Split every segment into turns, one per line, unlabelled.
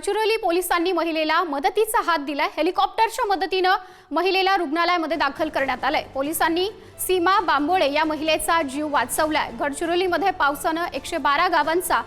गडचिरोली पोलिसांनी महिलेला मदतीचा हात दिलाय. हेलिकॉप्टरच्या मदतीनं महिलेला रुग्णालयामध्ये दाखल करण्यात आलंय. पोलिसांनी सीमा बांबोळे या महिलेचा जीव वाचवलाय. गडचिरोलीमध्ये पावसानं एकशे बारा गावांचा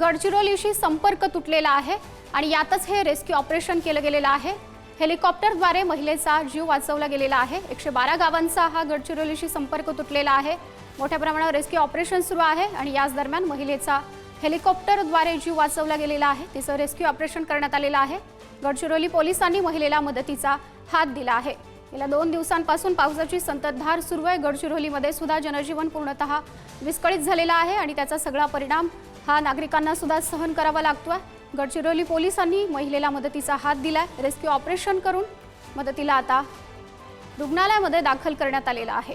गडचिरोलीशी संपर्क तुटलेला आहे आणि यातच हे रेस्क्यू ऑपरेशन केलं गेलेलं आहे. हेलिकॉप्टरद्वारे महिलेचा जीव वाचवला गेलेला आहे. एकशे बारा गावांचा हा गडचिरोलीशी संपर्क तुटलेला आहे. मोठ्या प्रमाणावर रेस्क्यू ऑपरेशन सुरू आहे आणि याच दरम्यान महिलेचा हेलिकॉप्टरद्वारे जीव वाचवला गेलेला आहे. तिचं रेस्क्यू ऑपरेशन करण्यात आलेलं आहे. गडचिरोली पोलिसांनी महिलेला मदतीचा हात दिला आहे. गेल्या दोन दिवसांपासून पावसाची संततधार सुरू आहे. गडचिरोलीमध्ये सुद्धा जनजीवन पूर्णतः विस्कळीत झालेलं आहे आणि त्याचा सगळा परिणाम हा नागरिकांना सुद्धा सहन करावा लागतोय. गडचिरोली पोलिसांनी महिलेला मदतीचा हात दिलाय. रेस्क्यू ऑपरेशन करून मदतीला आता रुग्णालयामध्ये दाखल करण्यात आलेला आहे.